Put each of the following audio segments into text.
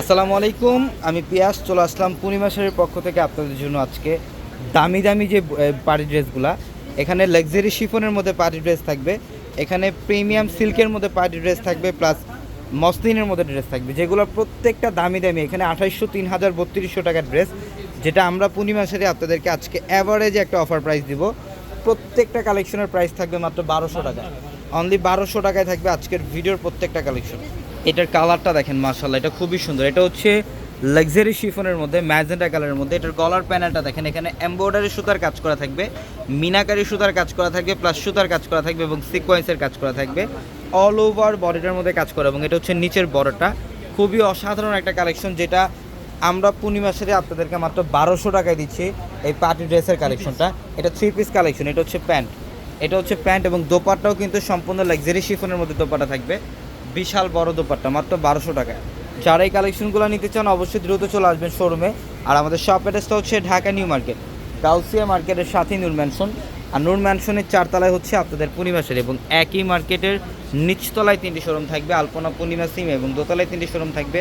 আসসালামু আলাইকুম, আমি পিয়াস, চলে আসলাম পূর্ণিমা শাড়ির পক্ষ থেকে আপনাদের জন্য আজকে দামি দামি যে পার্টি ড্রেসগুলা এখানে লাক্সারি শিফনের মধ্যে পার্টি ড্রেস থাকবে, এখানে প্রিমিয়াম সিল্কের মধ্যে পার্টি ড্রেস থাকবে প্লাস মসলিনের মধ্যে ড্রেস থাকবে, যেগুলো প্রত্যেকটা দামি দামি, এখানে আঠাইশশো তিন হাজার বত্রিশশো টাকার ড্রেস যেটা আমরা পূর্ণিমা শাড়ি আপনাদেরকে আজকে অ্যাভারেজে একটা অফার প্রাইস দিব। প্রত্যেকটা কালেকশনের প্রাইস থাকবে মাত্র বারোশো টাকা। অনলি বারোশো টাকায় থাকবে আজকের ভিডিওর প্রত্যেকটা কালেকশন এটার কালারটা দেখেন মার্শাল্লাহ এটা খুবই সুন্দর। এটা হচ্ছে লাক্সারি শিফনের মধ্যে ম্যাজেন্টা কালারের মধ্যে। এটার গলার প্যানেলটা দেখেন, এখানে এমব্রয়ডারি সুতার কাজ করা থাকবে, মিনাকারি সুতার কাজ করা থাকবে প্লাস সুতার কাজ করা থাকবে এবং সিকোয়েন্সের কাজ করা থাকবে। অল ওভার বডিটার মধ্যে কাজ করা এবং এটা হচ্ছে নিচের বড়টা খুবই অসাধারণ একটা কালেকশন যেটা আমরা পূর্ণিমা সাথে আপনাদেরকে মাত্র বারোশো টাকায় দিচ্ছি এই পার্টি ড্রেসের কালেকশনটা এটা থ্রি পিস কালেকশন এটা হচ্ছে প্যান্ট এটা হচ্ছে প্যান্ট এবং দোপাট্টাও কিন্তু সম্পূর্ণ লাক্সারি শিফনের মধ্যে দোপাটা থাকবে। বিশাল বড় দোপাট্টা, মাত্র বারোশো টাকায় যারা এই কালেকশনগুলো নিতে চান, অবশ্যই দ্রুত চলে আসবেন শোরুমে। আর আমাদের শপ অ্যাড্রেসটা হচ্ছে ঢাকা নিউ মার্কেট, গাউসিয়া মার্কেটের সাথেই নূর ম্যানশন আর নূর ম্যানশনের চারতলায় হচ্ছে আপনাদের পূর্ণিমাসের এবং একই মার্কেটের নিচতলায় তিনটি শোরুম থাকবে, আলপনা পূর্ণিমা সিম এবং দোতলায় তিনটি শোরুম থাকবে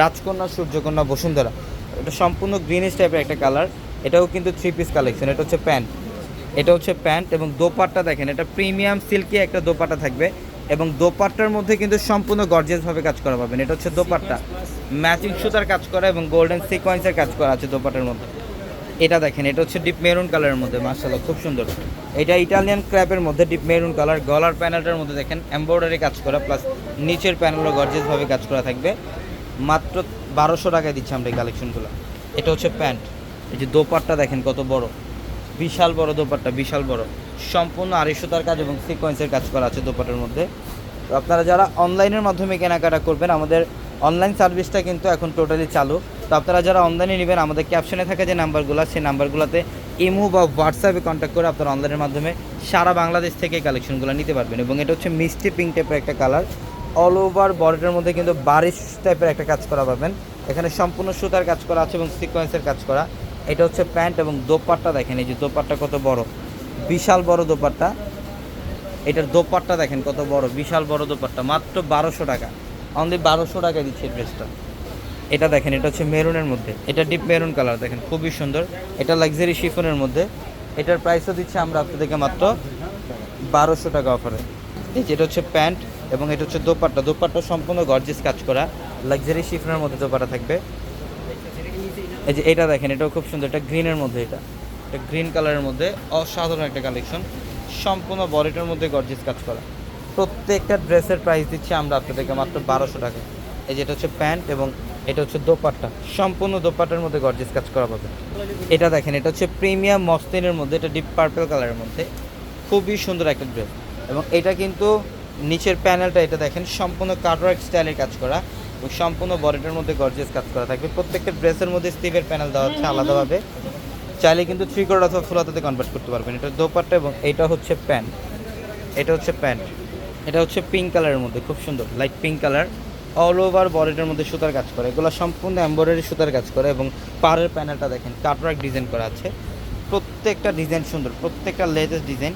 রাজকন্যা, সূর্যকন্যা, বসুন্ধরা। এটা সম্পূর্ণ গ্রিনিশ টাইপের একটা কালার এটাও কিন্তু থ্রি পিস কালেকশন এটা হচ্ছে প্যান্ট। এটা হচ্ছে প্যান্ট এবং দোপাট্টা দেখেন, এটা প্রিমিয়াম সিল্কি একটা দোপাট্টা থাকবে। এবং দোপাট্টার মধ্যে কিন্তু সম্পূর্ণ গর্জিয়াসভাবে কাজ করা পাবেন। এটা হচ্ছে দোপাট্টা। ম্যাচিং সুতার কাজ করা এবং গোল্ডেন সিকোয়েন্সের কাজ করা আছে দোপাট্টার মধ্যে। এটা দেখেন, এটা হচ্ছে ডিপ মেরুন কালারের মধ্যে মার্শাল্লাহ খুব সুন্দর। এটা ইটালিয়ান ক্র্যাপের মধ্যে ডিপ মেরুন কালার, গলার প্যানেলটার মধ্যে দেখেন, এমব্রয়ডারি কাজ করা, প্লাস নিচের প্যানেলও গর্জিয়াসভাবে কাজ করা থাকবে। মাত্র বারোশো টাকায় দিচ্ছি আমরা এই কালেকশনগুলো এটা হচ্ছে প্যান্ট। এই যে দোপাট্টা দেখেন, কত বড়। বিশাল বড় দোপাট্টা, বিশাল বড়। সম্পূর্ণ আড়াইশোতার কাজ এবং সিকোয়েন্সের কাজ করা আছে দোপাট্টার মধ্যে। তো আপনারা যারা অনলাইনের মাধ্যমে কেনাকাটা করবেন, আমাদের অনলাইন সার্ভিসটা কিন্তু এখন টোটালি চালু। তো আপনারা যারা অনলাইনে নেবেন, আমাদের ক্যাপশনে থাকা যে নাম্বারগুলো সেই নাম্বারগুলোতে ইমো বা হোয়াটসঅ্যাপে কন্ট্যাক্ট করে আপনারা অনলাইনের মাধ্যমে সারা বাংলাদেশ থেকে কালেকশনগুলো নিতে পারবেন। এবং এটা হচ্ছে মিষ্টি পিঙ্ক টাইপের একটা কালার অল ওভার বডিটার মধ্যে কিন্তু বারিশ টাইপের একটা কাজ করা পাবেন। এখানে সম্পূর্ণ সুতার কাজ করা আছে এবং সিকোয়েন্সের কাজ করা। এটা হচ্ছে প্যান্ট এবং দোপাট্টা দেখেন, এই যে দোপাট্টা কত বড়, বিশাল বড় দোপাট্টা। এটার দোপাট্টা দেখেন কত বড়, বিশাল বড় দোপাট্টা, মাত্র বারোশো টাকা। অনলি বারোশো টাকা দিচ্ছে ড্রেসটা। এটা দেখেন, এটা হচ্ছে মেরুনের মধ্যে। এটা ডিপ মেরুন কালার দেখেন, খুবই সুন্দর। এটা লাক্সারি শিফনের মধ্যে। এটার প্রাইসও দিচ্ছে আমরা আপনাদেরকে মাত্র বারোশো টাকা অফারে এই যে এটা হচ্ছে প্যান্ট এবং এটা হচ্ছে দোপাট্টা। দোপাট্টা সম্পূর্ণ গর্জিস কাজ করা। লাক্সারি শিফনের মধ্যে দোপাট্টা থাকবে। এই যে এটা দেখেন, এটাও খুব সুন্দর, এটা গ্রিনের মধ্যে এটা। এটা গ্রিন কালারের মধ্যে, অসাধারণ একটা কালেকশন। সম্পূর্ণ বডিটার মধ্যে গর্জিস কাজ করা। প্রত্যেকটা ড্রেসের প্রাইস দিচ্ছি আমরা আপনাদেরকে মাত্র বারোশো টাকা। এই যেটা হচ্ছে প্যান্ট এবং এটা হচ্ছে দোপাট্টা। সম্পূর্ণ দোপাট্টার মধ্যে গর্জিস কাজ করা পাবে এটা দেখেন, এটা হচ্ছে প্রিমিয়াম মসলিনের মধ্যে, এটা ডিপ পার্পল কালারের মধ্যে। খুবই সুন্দর একটা ড্রেস। এবং এটা কিন্তু নিচের প্যানেলটা এটা দেখেন, সম্পূর্ণ কাটওয়ার্ক স্টাইলের কাজ করা। এবং সম্পূর্ণ বডিটার মধ্যে গর্জিয়াস কাজ করা থাকবে। প্রত্যেকটা ড্রেসের মধ্যে স্টিভের প্যানেল দেওয়া হচ্ছে আলাদাভাবে। চাইলে কিন্তু থ্রি কোড অথবা ফুল হাতাতে কনভার্ট করতে পারবেন। এটা দোপাট্টা এবং এটা হচ্ছে প্যান্ট। এটা হচ্ছে প্যান্ট। এটা হচ্ছে পিঙ্ক কালারের মধ্যে, খুব সুন্দর। Light pink colour all over বডিটার মধ্যে সুতার কাজ করে। এগুলো সম্পূর্ণ এমব্রয়ডারি সুতার কাজ করে এবং পাড়ের প্যানেলটা দেখেন কাটওয়ার্ক ডিজাইন করা আছে। প্রত্যেকটা ডিজাইন সুন্দর। প্রত্যেকটা লেটেস্ট ডিজাইন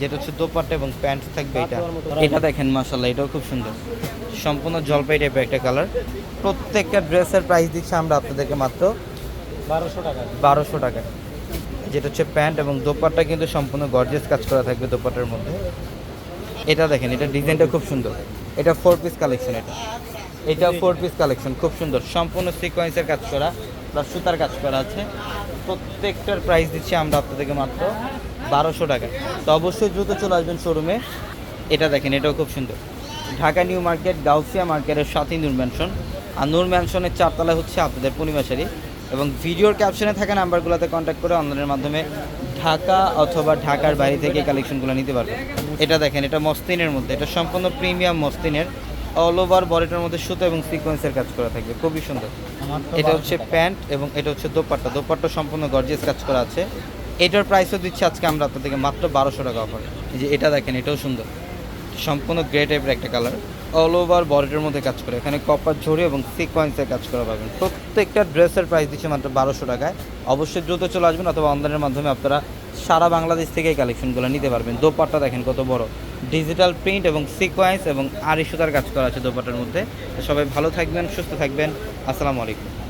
যেটা হচ্ছে দোপাট্টা এবং প্যান্ট থাকবে এটা। এটা দেখেন মাসাল্লাহ এটাও খুব সুন্দর। সম্পূর্ণ জলপাই টাইপের একটা কালার প্রত্যেকটা ড্রেসের প্রাইস দিচ্ছে আমরা আপনাদেরকে মাত্র বারোশো টাকা। বারোশো টাকা। যেটা হচ্ছে প্যান্ট এবং দোপাট্টা কিন্তু সম্পূর্ণ গর্জিয়াস কাজ করা থাকবে দোপাট্টার মধ্যে। এটা দেখেন এটা ডিজাইনটা খুব সুন্দর। এটা ফোর পিস কালেকশন এটা। এটা ফোর পিস কালেকশন খুব সুন্দর। সম্পূর্ণ সিকোয়েন্সের কাজ করা প্লাস সুতার কাজ করা আছে। প্রত্যেকটার প্রাইস দিচ্ছি আমরা আপনাদেরকে মাত্র বারোশো টাকা। তো অবশ্যই দ্রুত চলে আসবেন শোরুমে এটা দেখেন, এটাও খুব সুন্দর। ঢাকা নিউ মার্কেট, গাউসিয়া মার্কেটের সাথেই নূর ম্যানশন আর নূর ম্যানশনের চারতলা হচ্ছে আপনাদের পূর্ণিমাশারি এবং ভিডিওর ক্যাপশনে থাকা নাম্বারগুলোতে কন্ট্যাক্ট করে অনলাইনের মাধ্যমে ঢাকা অথবা ঢাকার বাইরে থেকে কালেকশনগুলো নিতে পারবেন। এটা দেখেন, এটা মস্তিনের মধ্যে, এটা সম্পূর্ণ প্রিমিয়াম মস্তিনের অল ওভার বডিটার মধ্যে সুতো এবং সিকোয়েন্সের কাজ করা থাকবে। খুবই সুন্দর। এটা হচ্ছে প্যান্ট এবং এটা হচ্ছে দোপাট্টা। দোপাট্টা সম্পূর্ণ গর্জিয়াস কাজ করা আছে। এটার প্রাইসও দিচ্ছি আজকে আমরা আপনাদেরকে মাত্র বারোশো টাকা অফার এই যে এটা দেখেন এটাও সুন্দর। সম্পূর্ণ গ্রে টাইপের একটা কালার অল ওভার বডিটার মধ্যে কাজ করে। এখানে কপার ঝড়ি এবং সিকোয়েন্সের কাজ করা পাবেন। প্রত্যেকটা ড্রেসের প্রাইস দিচ্ছে মাত্র বারোশো টাকায়। অবশ্যই দ্রুত চলে আসবেন অথবা অনলাইনের মাধ্যমে আপনারা সারা বাংলাদেশ থেকে এই কালেকশনগুলো নিতে পারবেন। দোপাট্টা দেখেন কত বড়। ডিজিটাল প্রিন্ট এবং সিকোয়েন্স এবং আড়ি সুতার কাজ করা আছে দোপাটার মধ্যে। সবাই ভালো থাকবেন, সুস্থ থাকবেন। আসসালামু আলাইকুম।